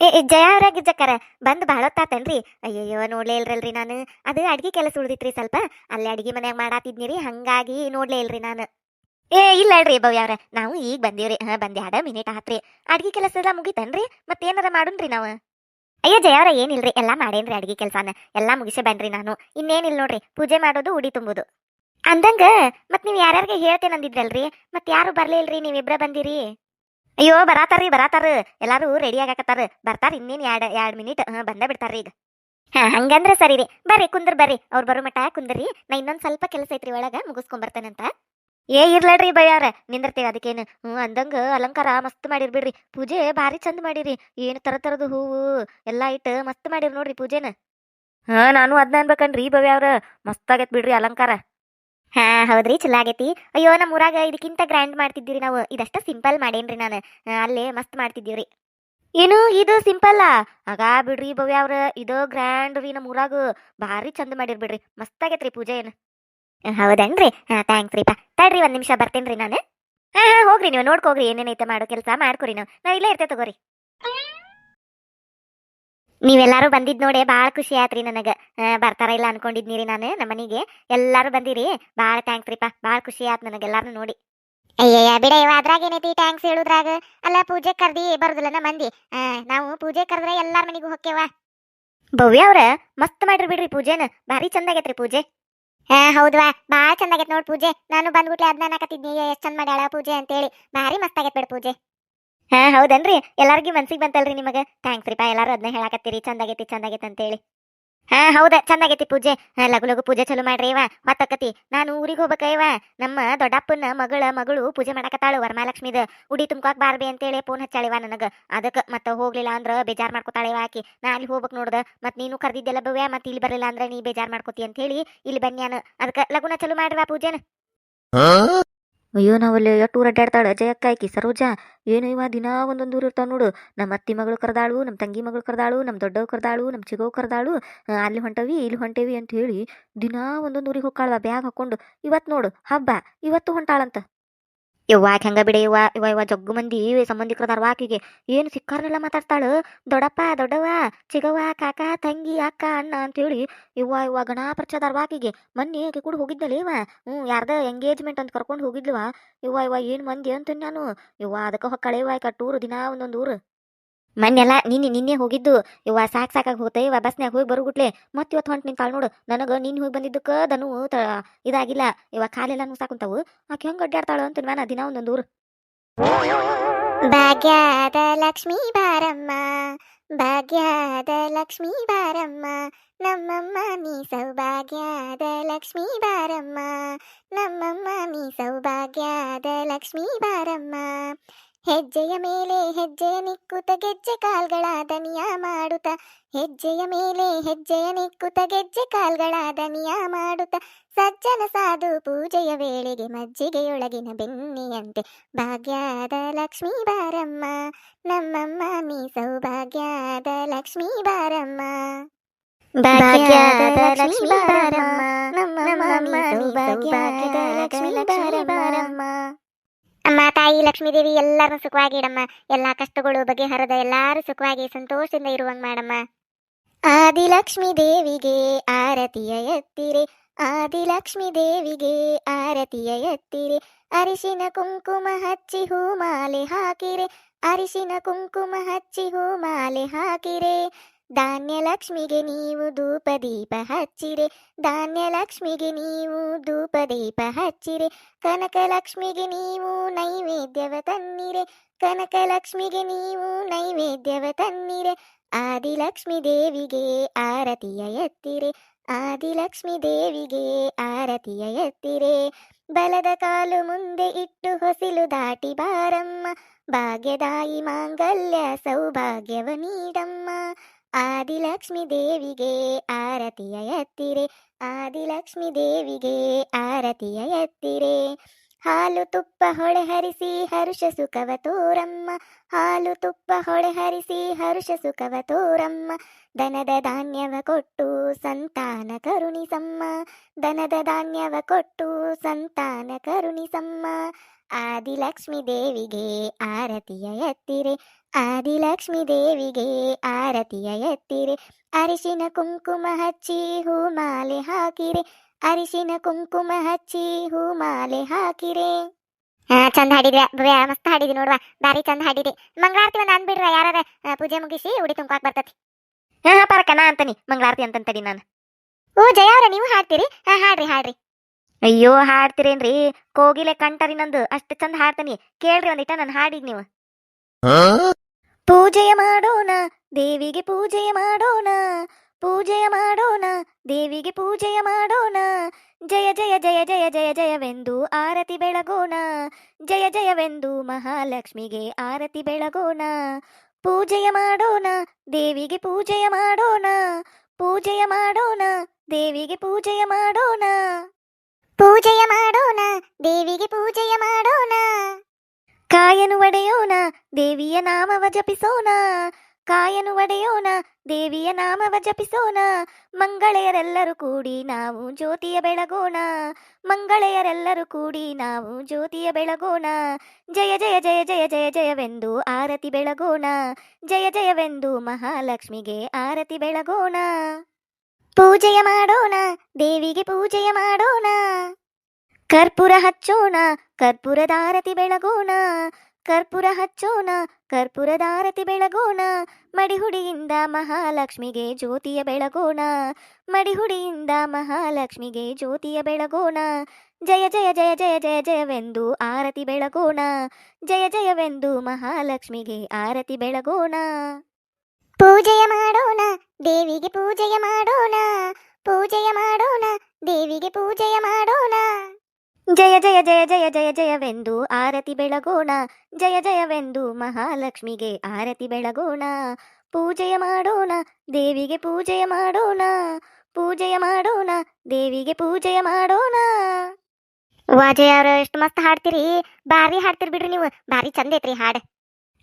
ಏ ಜಯ ಅವ್ರ ಗಿಜ್ಜಕ್ಕಾರ ಬಂದು ಭಾಳ ಹೊತ್ತಾತೇನ್ರಿ ಅಯ್ಯಯ್ಯೋ, ನೋಡ್ಲೇ ಇಲ್ರಲ್ರಿ ನಾನು. ಅದು ಅಡ್ಗೆ ಕೆಲಸ ಉಳ್ದಿತ್ರಿ ಸ್ವಲ್ಪ. ಅಲ್ಲೇ ಅಡ್ಗೆ ಮನ್ಯಾಗ ಮಾಡಾತಿದ್ನಿರಿ, ಹಂಗಾಗಿ ನೋಡ್ಲೇ ಇಲ್ರಿ ನಾನು. ಏ, ಇಲ್ಲ ಅಲ್ರಿ ಭವ್ಯ ಅವ್ರ, ನಾವು ಈಗ ಬಂದೀವ್ರಿ. ಹಾ, ಬಂದೆ ಹಡ ಮಿನಿಟ್ ಆತ್ರಿ. ಅಡ್ಗೆ ಕೆಲಸ ಎಲ್ಲ ಮುಗಿತನ್ರಿ, ಮತ್ತೇನಾರ ಮಾಡುನ್ರಿ ನಾವು? ಅಯ್ಯೋ, ಜಯ ಅವ್ರ, ಏನಿಲ್ರಿ, ಎಲ್ಲಾ ಮಾಡೇನ್ರಿ ಅಡ್ಗೆ ಕೆಲಸನ. ಎಲ್ಲಾ ಮುಗಿಸೇ ಬನ್ರಿ ನಾನು. ಇನ್ನೇನಿಲ್ಲ ನೋಡ್ರಿ, ಪೂಜೆ ಮಾಡೋದು, ಉಡಿ ತುಂಬುದು. ಅಂದಂಗ, ಮತ್ ನೀವ್ ಯಾರ್ಯಾರಿಗೆ ಹೇಳ್ತೇನೆ ಅಂದಿದ್ರಲ್ರಿ ಮತ್ ಯಾರು ಬರ್ಲಿಲ್ರಿ ನೀವಿಬ್ರ ಬಂದಿರಿ? ಅಯ್ಯೋ, ಬರಾತಾರ್ರಿ, ಬರಾತಾರ. ಎಲ್ಲಾರು ರೆಡಿ ಆಗಾಕತ್ತಾರ. ಬರ್ತಾರ ಇನ್ನೇನು ಎರಡ್ ಎರಡ್ ಮಿನಿಟ್ ಬಂದ ಬಿಡ್ತಾರ್ರಿ ಈಗ. ಹಾ, ಹಂಗಂದ್ರ ಸರಿ ರೀ. ಬರ್ರಿ, ಕುಂದ್ರ ಬರ್ರಿ. ಅವ್ರು ಬರೋ ಮಟ್ಟ ಕುಂದ್ರಿ. ನಾ ಇನ್ನೊಂದ್ ಸ್ವಲ್ಪ ಕೆಲಸ ಐತ್ರಿ ಒಳಗ, ಮುಗಿಸ್ಕೊಂಡ್ ಬರ್ತೇನಂತ ಏ, ಇರ್ಲಡ್ರಿ ಬಯ್ಯಾರ ನಿಂದಿರ್ತೀವಿ ಅದಕ್ಕೇನು. ಹ್ಞೂ ಅಂದಂಗ ಅಲಂಕಾರ ಮಸ್ತ್ ಮಾಡಿರ್ ಬಿಡ್ರಿ. ಪೂಜೆ ಭಾರಿ ಚಂದ ಮಾಡಿರಿ. ಏನು ತರ ತರದ ಹೂವು ಎಲ್ಲಾ ಇಟ್ಟು ಮಸ್ತ್ ಮಾಡಿರ್ ನೋಡ್ರಿ ಪೂಜೆನ. ಹಾ, ನಾನು ಅದ್ನ ಅನ್ಬೇಕನ್ರಿ ಬವ್ಯಾವ್ರ ಮಸ್ತ್ ಆಗೈತ್ ಬಿಡ್ರಿ ಅಲಂಕಾರ. ಹಾ, ಹೌದ್ರಿ, ಚಲೋ ಆಗೈತಿ. ಅಯ್ಯೋ ನಮ್ಮ ಊರಾಗ ಇದಕ್ಕಿಂತ ಗ್ರ್ಯಾಂಡ್ ಮಾಡ್ತಿದ್ದೀರಿ ನಾವು. ಇದಷ್ಟ ಸಿಂಪಲ್ ಮಾಡೇನ್ರಿ ನಾನು. ಅಲ್ಲೇ ಮಸ್ತ್ ಮಾಡ್ತಿದ್ದೀವ್ರಿ. ಏನು, ಇದು ಸಿಂಪಲ್ ಆಗ ಬಿಡ್ರಿ ಭವ್ಯ ಅವ್ರ, ಇದು ಗ್ರ್ಯಾಂಡ್ ರೀ ನಮ್ಮ ಊರಾಗ. ಭಾರಿ ಚಂದ ಮಾಡಿರ್ ಬಿಡ್ರಿ. ಮಸ್ತ್ ಆಗೈತ್ರಿ ಪೂಜೆ ಏನು. ಹೌದನ್ರಿ? ಹಾ ಥ್ಯಾಂಕ್ಸ್ ರೀಪಾ ತಡ್ರಿ ಒಂದ್ ನಿಮಿಷ ಬರ್ತೇನ್ರಿ ನಾನು. ಹಾ ಹಾ, ಹೋಗ್ರಿ ನೀವು. ನೋಡ್ಕೋಗ್ರಿ ಏನೇನೈತೆ ಮಾಡೋ ಕೆಲಸ ಮಾಡ್ಕೊರಿ ನಾವು. ನಾ ಇಲ್ಲೇ ಇರ್ತೇವೆ ತಗೋರಿ. ನೀವೆಲ್ಲಾರು ಬಂದಿದ್ ನೋಡಿ ಭಾಳ ಖುಷಿ ಆತ್ರಿ ನನಗ. ಬರ್ತಾರ ಇಲ್ಲ ಅನ್ಕೊಂಡಿದ್ನಿರಿ ನಾನು ನಮ್ಮ ಎಲ್ಲರೂ ಬಂದಿರಿ. ಭಾಳ ಥ್ಯಾಂಕ್ಸ್ ರೀಪಾ. ಭಾಳ ಖುಷಿ ಆತ್ ನನಗೆಲ್ಲಾರು ನೋಡಿ. ಅಯ್ಯಯ್ಯ, ಬಿಡ ಇವ ಅದ್ರಾಗ ಏನೈತಿ ಥ್ಯಾಂಕ್ಸ್ ಹೇಳುದ್ರಾಗ? ಅಲ್ಲ, ಪೂಜೆ ಕರ್ದಿ ಬರುದಿಲ್ಲ ನಮ್ಮ ಮಂದಿ ನಾವು ಪೂಜೆ ಕರೆದ್ರೆ ಎಲ್ಲಾರ ಮನಿಗೂ ಹೊಕ್ಕೇವ. ಭವ್ಯ ಅವ್ರ, ಮಸ್ತ್ ಮಾಡ್ರಿ ಬಿಡ್ರಿ ಪೂಜೆನ. ಭಾರಿ ಚಂದ ಆಗೈತ್ರಿ ಪೂಜೆ. ಹಾ ಹೌದ್ವಾ? ಭಾಳ ಚಂದ ಆಗೈತೆ ನೋಡ್ ಪೂಜೆ. ನಾನು ಬಂದ್ಬಿಟ್ಲೆ ಅದನ್ನ ನಾಕತ್ತಿದ್ನಿ ಎಷ್ಟು ಚಂದ ಮಾಡ್ಯಾಳ ಪೂಜೆ ಅಂತೇಳಿ. ಭಾರಿ ಮಸ್ತ್ ಆಗೈತ್ ಬಿಡ್ ಪೂಜೆ. ಹಾ, ಹೌದನ್ರಿ? ಎಲ್ಲಾರ್ಗಿ ಮನ್ಸಿಗೆ ಬಂತಲ್ರಿ ನಿಮಗೆ? ಥ್ಯಾಂಕ್ಸ್ ರೀಪಾ ಎಲ್ಲಾರು ಅದನ್ನ ಹೇಳಾಕತ್ತೀರಿ. ಚಂದ ಚಂದಾಗೈತಿ ಚಂದ ಆಗೈತಿ ಅಂತೇಳಿ. ಹಾ, ಹೌದ ಚಂದ ಆಗೈತಿ ಪೂಜೆ ಲಗು ಲಗು ಪೂಜೆ ಚಲೋ ಮಾಡ್ರಿ ಇವ ಹೊತ್ತಕತಿ ನಾನು ಊರಿಗೆ ಹೋಗ್ಬೇಕ ಇವ ನಮ್ಮ ದೊಡ್ಡಪ್ಪನ ಮಗಳ ಮಗಳು ಪೂಜೆ ಮಾಡಕತ್ತಾಳು ವರಮಹಾಲಕ್ಷ್ಮಿದ. ಉಡಿ ತುಂಬಕಾಕ್ ಬಾರ್ಬಿ ಅಂತೇಳಿ ಫೋನ್ ಹಚ್ಚಾಳಿವ ನನಗ. ಅದಕ್ಕೆ ಮತ್ತೆ ಹೋಗ್ಲಿಲ್ಲ ಅಂದ್ರ ಬೇಜಾರ್ ಮಾಡ್ಕೊತಾಳಿವ ಆಕಿ. ನಾ ಅಲ್ಲಿ ಹೋಗ್ಬೇಕು ನೋಡ್ದ. ಮತ್ ನೀನು ಕರ್ದಿದ್ದೆಲ್ಲ ಬವ್ಯ ಮತ್ತೆ ಇಲ್ಲಿ ಬರಲಿಲ್ಲ ಅಂದ್ರೆ ನೀ ಬೇಜಾರ್ ಮಾಡ್ಕೋತಿ ಅಂತ ಹೇಳಿ ಇಲ್ಲಿ ಬನ್ಯಾನ ಅದಕ್ಕೆ ಲಗುನ ಚಲೋ ಮಾಡ್ರಿವಾ ಪೂಜೆನ. ಅಯ್ಯೋ, ನಾವಲ್ಲಿ ಎಷ್ಟು ಊರು ಅಡ್ಡಾಡ್ತಾಳ? ಜಯಕ್ಕ ಆಕಿ, ಸರೋಜಾ, ಏನು ಇವ? ದಿನ ಒಂದೊಂದು ಊರು ಇರ್ತಾವ ನೋಡು. ನಮ್ಮ ಅತ್ತಿ ಮಗಳು ಕರೆದಾಳು ನಮ್ಮ ತಂಗಿ ಮಗಳು ಕರೆದಾಳು ನಮ್ಮ ದೊಡ್ಡವ್ ಕರೆದಾಳು ನಮ್ಮ ಚಿಗವ್ ಕರೆದಾಳು ಅಲ್ಲಿ ಹೊಂಟವಿ, ಇಲ್ಲಿ ಹೊಂಟೇವಿ ಅಂತ ಹೇಳಿ ದಿನ ಒಂದೊಂದು ಊರಿಗೆ ಹೋಗ್ಕಾಳ ಬ್ಯಾಗ್ ಹಾಕೊಂಡು. ಇವತ್ತು ನೋಡು, ಹಬ್ಬ, ಇವತ್ತು ಹೊಂಟಾಳಂತ. ಯವ್ವ ಹಂಗ ಬಿಡೆ. ಇವ ಇವ ಇವ ಜಗ್ಗು ಮಂದಿ ಸಂಬಂಧಿಕರದಾರ ಆಕಿಗೆ ಏನು ಸಿಕ್ಕಾರನೆಲ್ಲ ಮಾತಾಡ್ತಾಳು ದೊಡ್ಡಪ್ಪ ದೊಡ್ಡವ ಚಿಗವ್ವ, ಕಾಕ, ತಂಗಿ, ಅಕ್ಕ, ಅಣ್ಣ ಅಂತ ಹೇಳಿ ಇವ್ವ ಇವ ಗಣ ಪರಿಚಯದಾರ ಆಕಿಗೆ ಮೊನ್ನೆ ಆಕೆ ಕೂಡ ಹೋಗಿದ್ದಲ್ಲ ಇವ ಹ್ಞೂ ಯಾರ್ದ ಎಂಗೇಜ್ಮೆಂಟ್ ಅಂತ ಕರ್ಕೊಂಡು ಹೋಗಿದ್ಲವ ಇವ ಇವ ಏನು ಮಂದಿ ಅಂತೀನಿ ನಾನು. ಇವ ಅದಕ್ಕೆ ಹೊಕ್ಕಳೆ ಇವ ಟೂರು ದಿನ ಒಂದೊಂದು ಊರು. ಮೊನ್ನೆಲ್ಲ ನಿನ್ನೆ ನಿನ್ನೆ ಹೋಗಿದ್ದು. ಇವ ಸಾಕ್ ಸಾಕಾಗಿ ಹೋಗ್ತೇ ಇವ ಬಸ್ನ್ಯಾಗ ಹೋಗಿ ಬರುಗುಟ್ಲೆ ಮತ್ತೆ ಇವತ್ತು ಹೊಂಟು ನಿಂತಾಳ ನೋಡು. ನನಗೆ ನಿನ್ನೆ ಹೋಗಿ ಬಂದಿದ್ದಕ್ಕೆ ದನು ಇದಾಗಿಲ್ಲ. ಇವ ಕಾಲೆಲ್ಲ ನುಸಾಕುಂತಾವು ಆಕೆ ಹೆಂಗೆ ಅಡ್ಡಾಡ್ತಾಳು ಅಂತ ನಾನು ದಿನ ಒಂದೊಂದು ಊರು ಭಾಗ್ಯದ ಲಕ್ಷ್ಮೀ ಬಾರಮ್ಮ. ಭಾಗ್ಯದ ಲಕ್ಷ್ಮೀ ಬಾರಮ್ಮ. ನಮ್ಮಮ್ಮ ನೀ ಸೌಭಾಗ್ಯದ ಲಕ್ಷ್ಮೀ ಬಾರಮ್ಮ. ನಮ್ಮಮ್ಮ ನೀ ಸೌಭಾಗ್ಯದ ಲಕ್ಷ್ಮೀ ಬಾರಮ್ಮ. ಹೆಜ್ಜೆಯ ಮೇಲೆ ಹೆಜ್ಜೆಯ ನಿಕ್ಕುತ ಗೆಜ್ಜೆ ಕಾಲ್ಗಳ ದನಿಯ ಮಾಡುತ್ತ. ಹೆಜ್ಜೆಯ ಮೇಲೆ ಹೆಜ್ಜೆಯ ನಿಕ್ಕುತ ಗೆಜ್ಜೆ ಕಾಲ್ಗಳ ದನಿಯ ಮಾಡುತ್ತ. ಸಜ್ಜನ ಸಾಧು ಪೂಜೆಯ ವೇಳೆಗೆ ಮಜ್ಜಿಗೆಯೊಳಗಿನ ಬೆನ್ನಿಯಂತೆ. ಭಾಗ್ಯದ ಲಕ್ಷ್ಮೀ ಬಾರಮ್ಮ ನಮ್ಮಮ್ಮ ನೀ ಸೌಭಾಗ್ಯದ ಲಕ್ಷ್ಮೀ ಬಾರಮ್ಮ. ಭಾಗ್ಯದ ಲಕ್ಷ್ಮೀ ಬಾರಮ್ಮ ನಮ್ಮಮ್ಮ ಭಾಗ್ಯದ ಸೌಭಾಗ್ಯದ ಲಕ್ಷ್ಮೀ ಬಾರಮ್ಮ. ಅಮ್ಮ, ತಾಯಿ ಲಕ್ಷ್ಮೀದೇವಿ ಎಲ್ಲರೂ ಸುಖವಾಗಿ ಇಡಮ್ಮ. ಎಲ್ಲಾ ಕಷ್ಟಗಳು, ಬಗೆಹರದ ಎಲ್ಲರೂ ಸುಖವಾಗಿ, ಸಂತೋಷದಿಂದ ಇರುವಂಗ್ ಮಾಡಮ್ಮ. ಆದಿಲಕ್ಷ್ಮೀ ದೇವಿಗೆ ಆರತಿಯ ಎತ್ತಿರೆ. ಆದಿಲಕ್ಷ್ಮೀ ದೇವಿಗೆ ಆರತಿಯ ಎತ್ತಿರೆ. ಅರಿಶಿನ ಕುಂಕುಮ ಹಚ್ಚಿ ಹೂ ಮಾಲೆ ಹಾಕಿರೆ. ಅರಿಶಿನ ಕುಂಕುಮ ಹಚ್ಚಿ ಹೂ ಮಾಲೆ ಹಾಕಿರೆ. ಧಾನ್ಯ ಲಕ್ಷ್ಮಿಗೆ ನೀವು ಧೂಪ ದೀಪ ಹಚ್ಚಿರೆ. ಧಾನ್ಯ ಲಕ್ಷ್ಮಿಗೆ ನೀವು ಧೂಪ ದೀಪ ಹಚ್ಚಿರೆ. ಕನಕ ಲಕ್ಷ್ಮಿಗೆ ನೀವು ನೈವೇದ್ಯವ ತನ್ನಿರೆ ಕನಕ ಲಕ್ಷ್ಮಿಗೆ ನೀವು ನೈವೇದ್ಯವ ತನ್ನಿರೆ ಆದಿಲಕ್ಷ್ಮಿ ದೇವಿಗೆ ಆರತಿಯ ಎತ್ತಿರೆ. ಆದಿಲಕ್ಷ್ಮಿ ದೇವಿಗೆ ಆರತಿಯ ಎತ್ತಿರೆ. ಬಲದ ಕಾಲು ಮುಂದೆ ಇಟ್ಟು ಹೊಸಿಲು ದಾಟಿ ಬಾರಮ್ಮ. ಭಾಗ್ಯದಾಯಿ ಮಾಂಗಲ್ಯ ಸೌಭಾಗ್ಯವ ನೀಡಮ್ಮ. ಆದಿಲಕ್ಷ್ಮಿ ದೇವಿಗೆ ಆರತಿಯ ಎತ್ತಿರೆ ಆದಿಲಕ್ಷ್ಮಿ ದೇವಿಗೆ ಆರತಿಯ ಎತ್ತಿರೆ. ಹಾಲು ತುಪ್ಪ ಹೊಳೆ ಹರಿಸಿ ಹರುಷ ಸುಖವ ತೋರಮ್ಮ, ಹಾಲು ತುಪ್ಪ ಹೊಳೆ ಹರಿಸಿ ಹರುಷ ಸುಖವ ತೋರಮ್ಮ. ದನದ ಧಾನ್ಯವ ಕೊಟ್ಟು ಸಂತಾನ ಕರುಣಿಸಮ್ಮ, ದನದ ಧಾನ್ಯವ ಕೊಟ್ಟು ಸಂತಾನ ಕರುಣಿಸಮ್ಮ. ಆದಿಲಕ್ಷ್ಮಿ ದೇವಿಗೆ ಆರತಿಯ ಎತ್ತಿರೆ ಆದಿಲಕ್ಷ್ಮಿ ದೇವಿಗೆ ಆರತಿಯ ಎತ್ತಿರೆ. ಅರಿಶಿನ ಕುಂಕುಮ ಹಚ್ಚಿ ಹೂ ಮಾಲೆ ಹಾಕಿರೆ. ಅರಿಶಿನ ಕುಂಕುಮ ಹಚ್ಚಿ ಹೂ ಮಾಲೆ ಹಾಕಿರೆ. ಹಾ ಚಂದ ಹಾಡಿದ್ವಿ ಭವ್ಯ ಮಸ್ತ್ ಹಾಡಿದಿ ನೋಡ್ವಾ. ಬಾರಿ ಚಂದ ಹಾಡಿದೆ. ಮಂಗಳಾರತಿ ಒಂದ್ ಅನ್ಬಿಡ್ರ ಯಾರಾರ ಪೂಜೆ ಮುಗಿಸಿ ಉಡಿ ತುಂಕಾಕ್ ಬರ್ತತಿ. ಹಾ ಹಾ ಪರಕ ನಾ ಅಂತಾನಿ. ಮಂಗಳಾರತಿ ಅಂತಂತಡಿ ನಾನು. ಓ ಜಯ ಅವ್ರ ನೀವು ಹಾಡ್ತೀರಿ? ಹಾ ಹಾಡ್ರಿ ಹಾಡ್ರಿ. ಅಯ್ಯೋ ಹಾಡ್ತಿರೇನ್ರಿ? ಕೋಗಿಲೆ ಕಂಟರಿ ನಂದು. ಅಷ್ಟು ಚಂದ ಹಾಡ್ತಾನಿ. ಕೇಳ್ರಿ ಒಂದಿಟ ನಾನು ಹಾಡಿದ್ ನೀವು. ಪೂಜೆಯ ಮಾಡೋಣ ದೇವಿಗೆ ಪೂಜೆಯ ಮಾಡೋಣ ಪೂಜೆಯ ಮಾಡೋಣ ದೇವಿಗೆ ಪೂಜೆಯ ಮಾಡೋಣ ಜಯ ಜಯ ಜಯ ಜಯ ಜಯ, ಜಯವೆಂದು ಆರತಿ ಬೆಳಗೋಣ. ಜಯ, ಜಯವೆಂದು ಮಹಾಲಕ್ಷ್ಮಿಗೆ ಆರತಿ ಬೆಳಗೋಣ. ಪೂಜೆಯ ಮಾಡೋಣ ದೇವಿಗೆ ಪೂಜೆಯ ಮಾಡೋಣ ಪೂಜೆಯ ಮಾಡೋಣ ದೇವಿಗೆ ಪೂಜೆಯ ಮಾಡೋಣ ಪೂಜೆಯ ಮಾಡೋಣ ದೇವಿಗೆ ಪೂಜೆಯ ಮಾಡೋಣ ಕಾಯನು ಒಡೆಯೋಣ, ದೇವಿಯ ನಾಮವ ಜಪಿಸೋಣ. ಕಾಯನು ಒಡೆಯೋಣ, ದೇವಿಯ ನಾಮವ ಜಪಿಸೋಣ. ಮಂಗಳೆಯರೆಲ್ಲರೂ ಕೂಡಿ ನಾವು ಜ್ಯೋತಿಯ ಬೆಳಗೋಣ. ಮಂಗಳೆಯರೆಲ್ಲರೂ ಕೂಡಿ ನಾವು ಜ್ಯೋತಿಯ ಬೆಳಗೋಣ. ಜಯ ಜಯ ಜಯ ಜಯ ಜಯ, ಜಯವೆಂದು ಆರತಿ ಬೆಳಗೋಣ. ಜಯ, ಜಯವೆಂದು ಮಹಾಲಕ್ಷ್ಮಿಗೆ ಆರತಿ ಬೆಳಗೋಣ. ಪೂಜೆಯ ಮಾಡೋಣ, ದೇವಿಗೆ ಪೂಜೆಯ ಮಾಡೋಣ. ಕರ್ಪೂರ ಹಚ್ಚೋಣ ಕರ್ಪೂರದಾರತಿ ಬೆಳಗೋಣ, ಕರ್ಪೂರ ಹಚ್ಚೋಣ ಕರ್ಪೂರದಾರತಿ ಬೆಳಗೋಣ, ಮಡಿಹುಡಿಯಿಂದ ಮಹಾಲಕ್ಷ್ಮಿಗೆ ಜ್ಯೋತಿಯ ಬೆಳಗೋಣ, ಮಡಿಹುಡಿಯಿಂದ ಮಹಾಲಕ್ಷ್ಮಿಗೆ ಜ್ಯೋತಿಯ ಬೆಳಗೋಣ, ಜಯ ಜಯ ಜಯ ಜಯ ಜಯ, ಜಯವೆಂದು ಆರತಿ ಬೆಳಗೋಣ, ಜಯ, ಜಯವೆಂದು ಮಹಾಲಕ್ಷ್ಮಿಗೆ ಆರತಿ ಬೆಳಗೋಣ. ಪೂಜೆಯ ಮಾಡೋಣ, ದೇವಿಗೆ ಪೂಜೆಯ ಮಾಡೋಣ ಪೂಜೆಯ ಮಾಡೋಣ, ದೇವಿಗೆ ಪೂಜೆಯ ಮಾಡೋಣ. ಜಯ ಜಯ ಜಯ ಜಯ ಜಯ ಜಯವೆಂದು ಆರತಿ ಬೆಳಗೋಣ. ಜಯ ಜಯವೆಂದು ಮಹಾಲಕ್ಷ್ಮಿಗೆ ಆರತಿ ಬೆಳಗೋಣ. ಪೂಜೆಯ ಮಾಡೋಣ, ದೇವಿಗೆ ಪೂಜೆಯ ಮಾಡೋಣ. ಪೂಜೆಯ ಮಾಡೋಣ, ದೇವಿಗೆ ಪೂಜೆಯ ಮಾಡೋಣ. ವಾಜಯ್ಯ ಅವ್ರ, ಎಷ್ಟು ಮಸ್ತ್ ಹಾಡ್ತೀರಿ. ಬಾರಿ ಹಾಡ್ತೀರಿ ಬಿಡ್ರಿ ನೀವು. ಬಾರಿ ಚಂದ ಐತ್ರಿ ಹಾಡ್.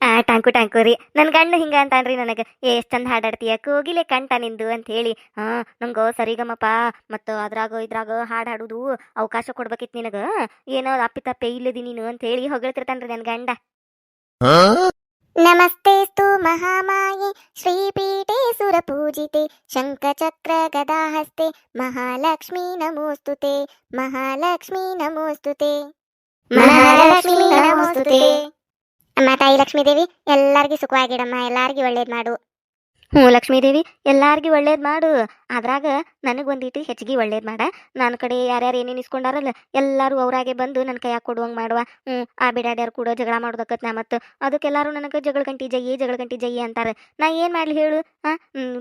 ಆ ಟಾಂಕು ಟಾಂಕು ರೀ. ನನ್ನ ಗಂಡ ಹಿಂಗ ಅಂತಾನ್ರಿ ನನಗೆ. ಎಷ್ಟು ಚಂದ ಹಾಡಾಡ್ತೀಯ? ಕೋಗಿಲೆ ಕಂಠ ನಿಂದು ಅಂತ ಹೇಳಿ. ಹಾ ನಂಗೆ ಸರಿಗಮಪಾ. ಮತ್ತು ಅದ್ರಾಗ ಇದ್ರಾಗ ಹಾಡು ಹಾಡುದು ಅವಕಾಶ ಕೊಡ್ಬೇಕಿತ್ತು ನಿನಗೆ. ಏನೋ ಅಪ್ಪಿ ತಪ್ಪೆ ಇಲ್ಲದಿ ನೀನು ಅಂತ ಹೇಳಿ ಹೊಗಳ್ತಿರ್ತಾನ್ರಿ ನನ್ನ ಗಂಡ. ನಮಸ್ತೆ ಸ್ತು ಮಹಾಮಾಯೆ. ಶ್ರೀಪೀಠೆ ಸುರಪೂಜಿತೆ ಶಂಖಚಕ್ರ ಗದಾಹಸ್ತೆ. ಮಹಾಲಕ್ಷ್ಮೀ ನಮೋಸ್ತುತೆ. ಮಹಾಲಕ್ಷ್ಮೀ ನಮೋಸ್ತುತೆ. ಮಹಾಲಕ್ಷ್ಮೀ ನಮೋಸ್ತುತೆ. ಅಮ್ಮ ತಾಯಿ ಲಕ್ಷ್ಮೀದೇವಿ ಎಲ್ಲರಿಗೂ ಸುಖವಾಗಿಡಮ್ಮ ಎಲ್ಲರಿಗೂ ಒಳ್ಳೇದ್ ಮಾಡು. ಹ್ಞೂ ಲಕ್ಷ್ಮೀದೇವಿ ಎಲ್ಲರಿಗೂ ಒಳ್ಳೇದ್ ಮಾಡು. ಅದ್ರಾಗ ನನಗೆ ಒಂದಿಟ್ಟು ಹೆಚ್ಚಿಗೆ ಒಳ್ಳೇದು ಮಾಡ. ನನ್ನ ಕಡೆ ಯಾರ್ಯಾರು ಏನೇನು ಇಸ್ಕೊಂಡಾರಲ್ಲ, ಎಲ್ಲರೂ ಅವರಾಗೆ ಬಂದು ನನ್ನ ಕೈಯಾಗ ಕೊಡುವಂಗೆ ಮಾಡುವ. ಹ್ಞೂ ಆ ಬಿಡಾಡ್ಯಾರು ಕೂಡ ಜಗಳ ಮಾಡೋದಕ್ಕತ್ ನಾ ಮತ್ತು ಅದಕ್ಕೆಲ್ಲರೂ ನನಗೆ ಜಗಳ ಗಂಟಿ ಜಯಿ ಜಗಳ ಗಂಟಿ ಜಯಿ ಅಂತಾರೆ. ನಾ ಏನು ಮಾಡ್ಲಿ ಹೇಳು? ಹಾಂ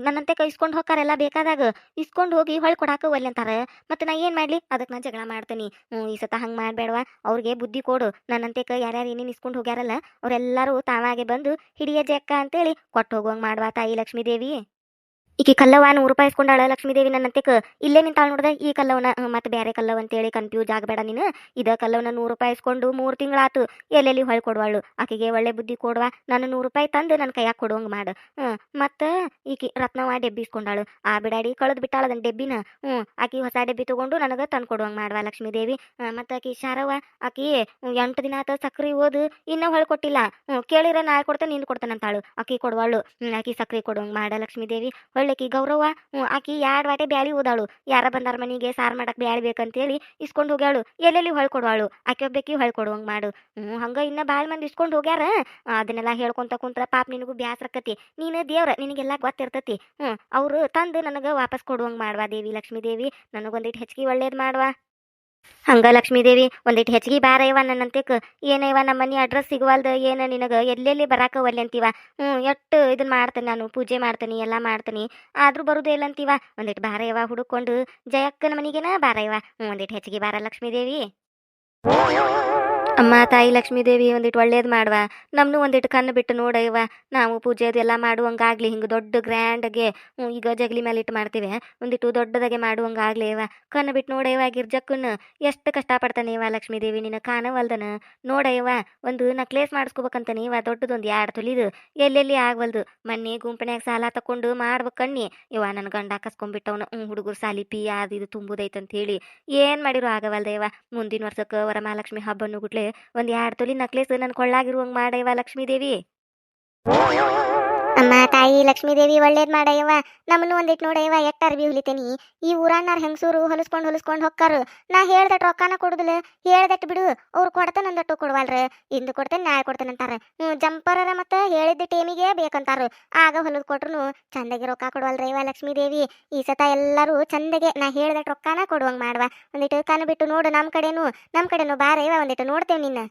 ನನ್ನಂತೆ ಕೈ ಇಸ್ಕೊಂಡು ಹೋಗ್ತಾರೆಲ್ಲ ಬೇಕಾದಾಗ. ಇಸ್ಕೊಂಡು ಹೋಗಿ ಹೊಳ್ ಕೊಡಾಕ ಒಲ್ಲೆ ಅಂತಾರೆ. ಮತ್ತು ನಾ ಏನು ಮಾಡ್ಲಿ? ಅದಕ್ಕೆ ನಾ ಜಗಳ ಮಾಡ್ತೀನಿ. ಹ್ಞೂ ಈ ಸತ ಹಂಗೆ ಮಾಡಬೇಡವಾ ಅವ್ರಿಗೆ ಬುದ್ಧಿ ಕೊಡು. ನನ್ನಂತೆ ಕೈ ಯಾರ್ಯಾರು ಏನೇನು ಇಸ್ಕೊಂಡು ಹೋಗ್ಯಾರಲ್ಲ, ಅವರೆಲ್ಲರೂ ತಾವಾಗೆ ಬಂದು ಹಿಡಿಯ ಜಕ್ಕ ಅಂತೇಳಿ ಕೊಟ್ಟು ಹೋಗುವಂಗೆ ಮಾಡುವ ತಾಯಿ ಲಕ್ಷ್ಮೀದೇವಿ. ಈಕಿ ಕಲ್ಲವ ನೂರು ರೂಪಾಯಿ ಇಸ್ಕೊಂಡಾಳ ಲಕ್ಷ್ಮೀದೇವಿ ನನ್ನಂತೆಕ್ ಇಲ್ಲೇ ನಿಂತಾಳ ನೋಡ್ದೆ, ಈ ಕಲ್ಲವನ ಮತ್ತೆ ಬೇರೆ ಕಲ್ಲವ ಅಂತೇಳಿ ಕನ್ಫ್ಯೂಸ್ ಆಗಬೇಡ ನೀನು. ಇದ ಕಲ್ಲವನ ನೂರು ರೂಪಾಯಿ ಇಸ್ಕೊಂಡು ಮೂರು ತಿಂಗಳಾತು ಎಲ್ಲೆಲ್ಲಿ ಹೊಳ್ ಕೊಡುವಳು? ಆಕೆಗೆ ಒಳ್ಳೆ ಬುದ್ಧಿ ಕೊಡುವ ನಾನು ನೂರು ರೂಪಾಯಿ ತಂದು ನನ್ನ ಕೈಯಾಗ ಕೊಡುವಂಗೆ ಮಾಡು. ಮತ್ತು ಈಕಿ ರತ್ನವ ಡೆಬ್ಬಿ ಇಸ್ಕೊಂಡಾಳು ಆ ಬಿಡಾಡಿ ಕಳೆದು ಬಿಟ್ಟಾಳ ಅದನ್ನ ಡೆಬ್ಬಿನ. ಹ್ಞೂ ಆಕಿ ಹೊಸ ಡೆಬ್ಬಿ ತಗೊಂಡು ನನಗೆ ತಂದು ಕೊಡುವಂಗೆ ಮಾಡುವ ಲಕ್ಷ್ಮೀದೇವಿ. ಮತ್ತು ಆಕಿ ಶಾರವ ಆಕಿ ಎಂಟು ದಿನ ಆತ ಸಕ್ರಿ ಓದು, ಇನ್ನೂ ಹೊಳ್ ಕೊಟ್ಟಿಲ್ಲ. ಹ್ಞೂ ಕೇಳಿದ್ರೆ ನಾಳೆ ಕೊಡ್ತೇನೆ, ನಿಂದು ಕೊಡ್ತೇನೆ ಅಂತಾಳು. ಆಕಿ ಕೊಡುವಳು. ಆಕಿ ಸಕ್ರಿ ಕೊಡುವಂಗೆ ಮಾಡ ಲಕ್ಷ್ಮೀದೇವಿ. ಒಳ್ಳೆಕಿ ಗೌರವ ಆಕಿ ಎರಡು ವಾಟೆ ಬ್ಯಾಳಿ ಓದಾಳು ಯಾರ ಬಂದಾರ ಮನೆಗೆ ಸಾರು ಮಾಡಕ್ಕೆ ಬ್ಯಾಳಿ ಬೇಕಂತೇಳಿ ಇಸ್ಕೊಂಡು ಹೋಗ್ಯಾಳು. ಎಲ್ಲೆಲ್ಲಿ ಹೊಳ್ ಕೊಡುವಳು? ಆಕೆ ಒಬ್ಬಾಕಿ ಹೊಳ್ ಕೊಡುವಂಗೆ ಮಾಡು. ಹ್ಞೂ, ಹಂಗೆ ಇನ್ನ ಭಾಳ ಮಂದಿ ಇಸ್ಕೊಂಡು ಹೋಗ್ಯಾರ. ಅದನ್ನೆಲ್ಲ ಹೇಳ್ಕೊಂತ ಕುಂತ್ರ, ಪಾಪ ನಿನಗೂ ಬ್ಯಾಸ್ರಕ್ಕತಿ ನೀನು ದೇವ್ರ, ನಿನಗೆಲ್ಲ ಗೊತ್ತಿರ್ತತಿ. ಹ್ಞೂ, ಅವರು ತಂದು ನನಗೆ ವಾಪಸ್ ಕೊಡುವಂಗೆ ಮಾಡ್ವಾ ದೇವಿ, ಲಕ್ಷ್ಮೀ ದೇವಿ. ನನಗೊಂದಿಟ್ಟು ಹೆಚ್ಚಿಗೆ ಒಳ್ಳೇದು ಮಾಡುವ. ಹಂಗ ಲಕ್ಷ್ಮೀದೇವಿ ಒಂದಿಟ್ಟು ಹೆಚ್ಚಿಗೆ ಬಾರಯ್ಯವ ನನ್ನಂತಕ್ಕೆ ಏನಯ್ಯವ ನಮ್ಮ ಮನೆ ಅಡ್ರೆಸ್ ಸಿಗುವಲ್ದು? ಏನು ನಿನಗೆ? ಎಲ್ಲೆಲ್ಲಿ ಬರಾಕ ಒಲ್ಲೆ ಅಂತೀವ? ಹ್ಞೂ ಎಷ್ಟು ಇದನ್ನ ಮಾಡ್ತೇನೆ ನಾನು, ಪೂಜೆ ಮಾಡ್ತೀನಿ, ಎಲ್ಲ ಮಾಡ್ತೀನಿ. ಆದರೂ ಬರುದೇ ಇಲ್ಲ ಅಂತೀವ? ಒಂದಿಟ್ಟು ಬಾರಯ್ಯವ ಹುಡುಕೊಂಡು ಜಯಕ್ಕನ ಮನೆಗೇನ ಬಾರಯ್ಯವ ಹ್ಞೂ ಒಂದಿಟ್ಟು ಹೆಚ್ಚಿಗೆ ಬಾರ ಲಕ್ಷ್ಮೀದೇವಿ. ಅಮ್ಮ, ತಾಯಿ ಲಕ್ಷ್ಮೀದೇವಿ ಒಂದಿಟ್ಟು ಒಳ್ಳೇದು ಮಾಡುವ. ನಮ್ಮನ್ನು ಒಂದಿಟ್ಟು ಕಣ್ಣು ಬಿಟ್ಟು ನೋಡಯ್ಯವ ನಾವು ಪೂಜೆ ಅದೆಲ್ಲ ಮಾಡುವಂಗಾಗ್ಲಿ, ಹಿಂಗೆ ದೊಡ್ಡ ಗ್ರ್ಯಾಂಡಾಗೆ ಈಗ ಜಗಲಿ ಮೇಲೆ ಇಟ್ಟು ಮಾಡ್ತೀವಿ. ಒಂದಿಟ್ಟು ದೊಡ್ಡದಾಗೆ ಮಾಡುವಂಗಾಗ್ಲಿ ಇವ ಕಣ್ಣು ಬಿಟ್ಟು ನೋಡಯ್ಯವ ಗಿರ್ಜಕ್ಕನ್ನು ಎಷ್ಟು ಕಷ್ಟಪಡ್ತಾನೆ ಇವ ಲಕ್ಷ್ಮೀದೇವಿ ನಿನ್ನ ಕಾಣವಲ್ದನ ನೋಡಯ್ಯವ ಒಂದು ನಕ್ಲೇಸ್ ಮಾಡಿಸ್ಕೋಬೇಕಂತಾನೆ ಇವ ದೊಡ್ಡದೊಂದು ಎರಡು ತುಲಿದು, ಎಲ್ಲೆಲ್ಲಿ ಆಗವಲ್ದು? ಮೊನ್ನೆ ಗುಂಪನ್ಯಾಗ ಸಾಲ ತಕೊಂಡು ಮಾಡ್ಬೇಕನ್ನಿ ಇವ ನನ್ನ ಗಂಡ ಕಸ್ಕೊಂಡ್ಬಿಟ್ಟವನು ಹ್ಞೂ ಹುಡುಗರು ಸಾಲಿ ಪಿ ಅದು ಇದು ತುಂಬುದೈತಂತ ಹೇಳಿ. ಏನು ಮಾಡಿರೋ ಆಗವಲ್ದ ಇವ ಮುಂದಿನ ವರ್ಷಕ್ಕೆ ವರಮಹಾಲಕ್ಷ್ಮಿ ಹಬ್ಬನು ಗುಟ್ಲೆ ಒಂದು ಎರಡು ತೊಲಿ ನಕ್ಲೇಸ್ ನನ್ನ ಕೊಳ್ಳಾಗಿರುವಂಗೆ ಮಾಡಯ್ಯವ ಲಕ್ಷ್ಮೀದೇವಿ. ಅಮ್ಮ, ತಾಯಿ, ಲಕ್ಷ್ಮೀದೇವಿ ಒಳ್ಳೇದ್ ಮಾಡಯ್ಯವ ನಮ್ಮನ್ನು ಒಂದಿಟ್ಟು ನೋಡಯ್ಯವ ಎಟ್ಟ ಅರ್ಬಿ ಹೊಲಿತೇನಿ ಈ ಊರಣ್ಣಾರ್ ಹೆಂಗಸೂರು ಹೊಲಿಸ್ಕೊಂಡು ಹೊಲಿಸ್ಕೊಂಡು ಹೊಕ್ಕಾರು. ನಾ ಹೇಳ್ದಟ್ ರೊಕ್ಕನ ಕೊಡುದಿಲ್ಲ. ಹೇಳ್ದಟ್ ಬಿಡು. ಅವ್ರು ಕೊಡ್ತಾನ ಅಂದಟ್ಟು ಕೊಡ್ವಲ್ರ. ಇಂದು ಕೊಡ್ತೇನೆ, ನಾಳೆ ಕೊಡ್ತೇನೆ ಅಂತಾರೆ. ಜಂಪರರ ಮತ್ತ ಹೇಳಿದ್ದ ಟೇಮಿಗೆ ಬೇಕಂತಾರ. ಆಗ ಹೊಲದ್ ಕೊಟ್ರು ಚಂದಗೆ ರೊಕ್ಕ ಕೊಡುವಲ್ರ ಇವ ಲಕ್ಷ್ಮೀದೇವಿ. ಈ ಸತ ಎಲ್ಲರೂ ಚಂದಗೆ ನಾ ಹೇಳ್ದಟ್ ರೊಕ್ಕನ ಕೊಡುವಂಗ್ ಮಾಡುವ. ಒಂದಿಟ್ಟು ಕಣ್ಣು ಬಿಟ್ಟು ನೋಡು ನಮ್ಮ ಕಡೆನು. ನಮ್ಮ ಕಡೆನು ಬಾರ ಇವ ಒಂದಿಟ್ಟು ನೋಡ್ತೇವೆ ನಿನ್ನ.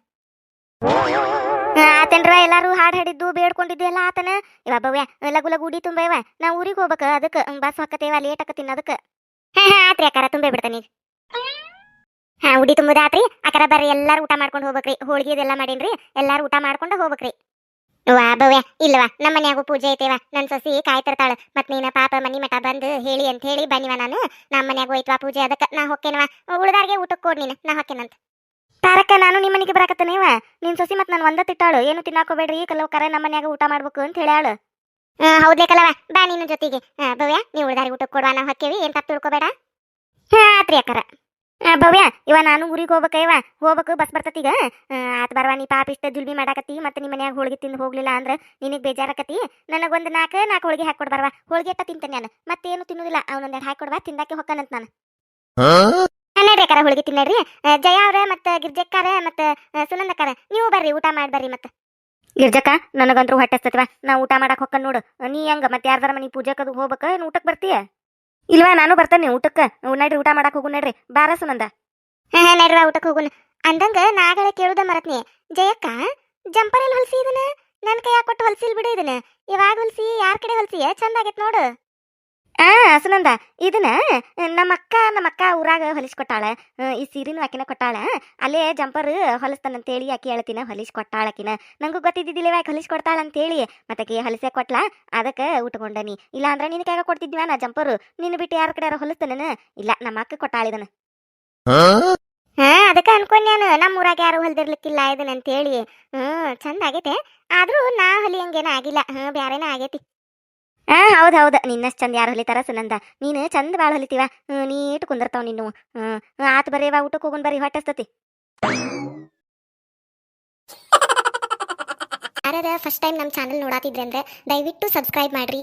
ಆತೇನ್ರ, ಎಲ್ಲಾರು ಹಾಡ್ ಹಾಡಿದ್ದು ಬೇಡ್ಕೊಂಡಿದ್ದು ಎಲ್ಲ ಆತನ? ಇವ ಬವ್ಯ, ಲಗು ಲಗು ಉಡಿ ತುಂಬ ನಾ ಊರಿಗೆ ಹೋಗ್ಬೇಕ, ಅದಕ್ಕೆ ಬಸ್ ಹಾಕತ್ತೇವ ಲೇಟ್ ಆಕತಿನ ಅದಕ್ಕೆ ಆತ್ರಿ ಅಕ್ಕಾರ ತುಂಬೇ ಬಿಡ್ತಾನೆ ಹಾ, ಉಡಿ ತುಂಬುದ ಆತ್ರಿ ಅಕ್ಕಾರ ಬರ್ರಿ, ಎಲ್ಲಾರು ಊಟ ಮಾಡ್ಕೊಂಡು ಹೋಗ್ಬೇಕ್ರಿ. ಹೋಳಿಗೆ ಇದೆಲ್ಲ ಮಾಡೇನ್ರಿ, ಎಲ್ಲಾರು ಊಟ ಮಾಡ್ಕೊಂಡು ಹೋಗ್ಬೇಕ್ರಿ. ವಾ, ಬವ್ಯಾ ಇಲ್ಲವಾ ನಮ್ಮ ಮನ್ಯಾಗೂ ಪೂಜೆ ಐತೇವ ನನ್ನ ಸೊಸಿ ಕಾಯ್ತಿರ್ತಾಳ, ಮತ್ ನೀನ ಪಾಪ ಮನಿ ಮಠ ಬಂದು ಹೇಳಿ ಅಂತ ಹೇಳಿ ಬನ್ನಿವ ನಾನು. ನಮ್ಮ ಮನ್ಯಾಗೂ ಐತ್ವಾ ಪೂಜೆ ಅದಕ್ಕೆ, ನಾ ಹೊಕ್ಕೇನವ ಉಳ್ದಾರ್ಗೆ ಊಟಕ್ಕೆ ಕೊಡ್ ನೀನು, ನಾ ಹೊಕ್ಕೇನಂತ. ತಾರಕ್ಕ ನಾನು ನಿಮ್ಮ ಮನೆಗೆ ಬರಾಕತ್ತನೇವ ನಿನ್ ಸೊಸಿ ಮತ್ ನಾನು ಒಂದ ತಿಟ್ಟಾಳು. ಏನು ತಿನ್ನಾಕೋಬೇಡ್ರಿ. ಕೆಲವು ಕರೆ ನಮ್ಮ ಮನ್ಯಾಗ ಊಟ ಮಾಡ್ಬೇಕು ಅಂತ ಹೇಳ್ಯಾಳು. ಹೌದ್ಲೇ ಕಲವ. ಬಾ ನಿನ್ನ ಜೊತೆಗೆ. ಆ, ಭವ್ಯ ನೀವು ಉಳ್ದಾರಿ ಊಟಕ್ಕೆ ಕೊಡುವ ನಾವು ಹಾಕೇವಿ ಏನ್ ತಪ್ಪು ತಿಳ್ಕೊಬೇಡ? ಹಾ ಆತ್ರಿ ಅಕ್ಕರ. ಆ, ಭವ್ಯ ಇವ ನಾನು ಊರಿಗೆ ಹೋಗ್ಬೇಕ ಇವ. ಹೋಗ್ಬೇಕು ಬಸ್ ಬರ್ತತೀಗ ಆತ್ ಬರವ ನೀ ಪಾಪ ಇಷ್ಟ ದುಲ್ಬಿ ಮಾಡಾಕತ್ತಿ ಮತ್ತೆ ನಿಮ್ಮ ಮನ್ಯಾಗ ಹೋಳಿಗೆ ತಿಂದು ಹೋಗ್ಲಿಲ್ಲ ಅಂದ್ರೆ ನಿನಗ್ ಬೇಜಾರಾಕತಿ ನನಗೊಂದು ನಾಲ್ಕು ನಾಲ್ಕು ಹೋಳಿಗೆ ಹಾಕೊಡ್ಬಾರವ ಹೋಳಿಗೆ ಎಟ್ಟ ತಿಂತೇನೆ ನಾನು. ಮತ್ತೇನು ತಿನ್ನುದಿಲ್ಲ. ಅವನೊಂದೆರಡು ಹಾಕೊಡ್ವಾ ತಿಂದಾಕೆ ಹೊಕ್ಕನಂತ ನಾನು. ಅಕ್ಕಾರ ಹೋಳಿಗೆ ತಿನ್ನಡ್ರಿ ಜಯ ಅವ್ರ ಮತ್ತ ಗಿರ್ಜಕ್ಕಾರ ಮತ್ತ ಸುನಂದಕ್ಕಾರ ನೀವು ಬರ್ರಿ ಊಟ ಮಾಡಿ ಬರ್ರಿ ಮತ್ತ. ಗಿರ್ಜಕ್ಕ ನನಗಂತ್ರು ಹೊಟ್ಟೆ ಹಸ್ತತ್ವ ನಾ ಊಟ ಮಾಡಕ್ ಹೊಕ್ಕ ನೋಡು. ನೀ ಹಂಗ ಮತ್ತೆ ಯಾರ್ದಾರ ಮನಿ ಪೂಜೆಕದು ಹೋಗ್ಬೇಕ ಏನು ಊಟಕ್ ಬರ್ತೀಯ? ಇಲ್ವಾ ನಾನು ಬರ್ತೇನೆ ಊಟಕ್ಕ. ನಡ್ರಿ ಊಟ ಮಾಡಕ್ ಹೋಗು ನಡ್ರಿ. ಬಾರ ಸುನಂದ. ಹಾ ಹಾ ನಡ್ರಿ ಊಟಕ್ಕೆ ಹೋಗುನ. ಅಂದಂಗ ನಾಗಳೆ ಕೇಳುದ ಮರತ್ನಿ ಜಯಕ್ಕ ಜಂಪರ್ ಎಲ್ಲಿ ಹೊಲ್ಸಿ ಇದನ್ನ? ನನ್ ಕೈಯಾಗ ಕೊಟ್ಟು ಹೊಲ್ಸಿಲ್ ಬಿಡು ಇದನ್ನ. ಇವಾಗ ಹೊಲ್ಸಿ ಯಾರ್ ಕಡೆ ಹೊಲ್ಸಿ ಚಂದ ಆಗೈತ್ ನೋಡು. ಆ, ಸುನಂದ, ಇದನ್ನ ನಮ್ಮ ಅಕ್ಕ ನಮ್ಮ ಅಕ್ಕ ಊರಾಗ ಹೊಲಿಸ್ಕೊಟ್ಟಾಳ. ಈ ಸೀರಿನ ಆಕಿನ ಕೊಟ್ಟಾಳ. ಅಲ್ಲೇ ಜಂಪರ್ ಹೊಲಿಸ್ತಾನಂತೇಳಿ ಆಕಿ ಹೇಳ್ತೀನ ಹೊಲಿಸ್ ಕೊಟ್ಟಾಳ ಆಕಿನ. ನಂಗೂ ಗೊತ್ತಿದ್ದಿದ್ದಿಲ್ಲ ಯಾಕೆ ಹೊಲಿಸ್ ಕೊಡ್ತಾಳ ಅಂತೇಳಿ ಮತ್ತಾಕಿ ಹೊಲಿಸೇ ಕೊಟ್ಲಾ. ಅದಕ್ಕೆ ಉಟ್ಕೊಂಡನಿ ಇಲ್ಲ ಅಂದ್ರೆ ನಿನ್ ಕೈಗ ಕೊಡ್ತಿದ್ವಿ ನಾ ಜಂಪರ್? ನಿನ್ನ ಬಿಟ್ಟು ಯಾರ ಕಡೆ ಹೊಲಿಸ್ತಾನ ಇಲ್ಲ, ನಮ್ಮ ಅಕ್ಕ ಕೊಟ್ಟಾಳ ಇದನ್ನ ಹಾ, ಅದಕ್ಕೆ ಅನ್ಕೊಂಡ್ ನಾನು. ನಮ್ಮ ಊರಾಗ ಯಾರು ಹೊಲ್ದಿರ್ಲಿಕ್ಕಿಲ್ಲ ಇದನ್ನ ಅಂತೇಳಿ ಹ್ಮ್, ಚಂದ ಆಗೈತೆ. ಆದ್ರೂ ನಾ ಹೊಲಿಯಂಗೇನ ಆಗಿಲ್ಲ. ಹ್ಮ್, ಬ್ಯಾರೇನ ಆಗೈತಿ. ಹಾ ಹೌದ್ ಹೌದ್. ನಿನ್ನಷ್ಟು ಚಂದ ಯಾರು ಹೊಲಿತಾರ ಸುನಂದ? ನೀನು ಚಂದ ಬಾಳ ಹೊಲಿತೀವ. ನೀಟ್ ಕುಂದಿರ್ತಾವ ನೀನು ಆತ ಆತ್ ಬರ್ರಿ ವಾ ಊಟಕ್ಕೆ ಹೋಗೋಣ ಬರೀ ಹೊಟ್ಟಸ್ತತಿ ಯಾರ ಫಸ್ಟ್ ಟೈಮ್ ನಮ್ಮ ಚಾನಲ್ ನೋಡಾತಿದ್ರೆ ಅಂದ್ರೆ ದಯವಿಟ್ಟು ಸಬ್ಸ್ಕ್ರೈಬ್ ಮಾಡ್ರಿ.